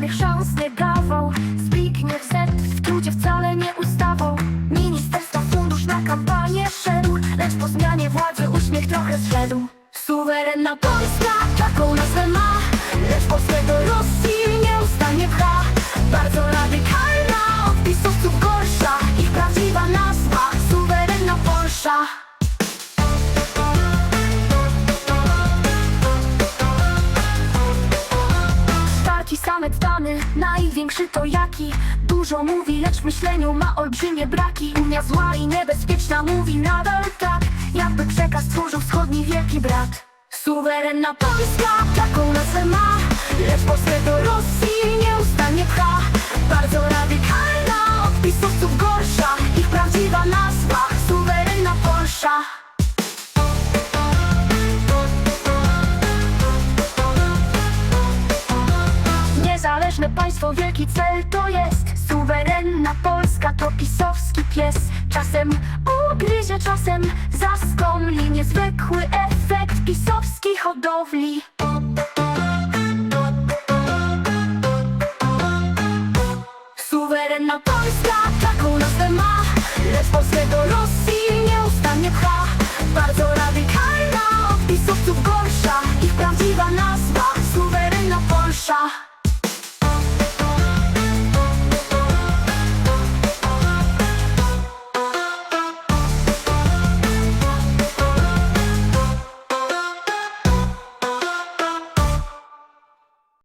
żadnych szans nie dawał Zbigniew Z w trudzie wcale nie ustawał. Ministerstwo fundusz na kampanię szedł Lecz po zmianie władzy uśmiech trochę zszedł. Suwerenna Polska, taką nazwę ma Lecz Polska największy to jaki? Dużo mówi, lecz w myśleniu ma olbrzymie braki. Unia zła i niebezpieczna mówi nadal tak Jakby przekaz tworzył wschodni wielki brat Suwerenna Polska, taką nazwę ma Lecz Polskę do Rosji nieustannie pcha. Bardzo radykalna, od pisowców gorsza Niezależne państwo, wielki cel to jest. Suwerenna Polska to pisowski pies. Czasem ugryzie, czasem zaskomli Niezwykły efekt pisowskiej hodowli. Suwerenna Polska taką nazwę ma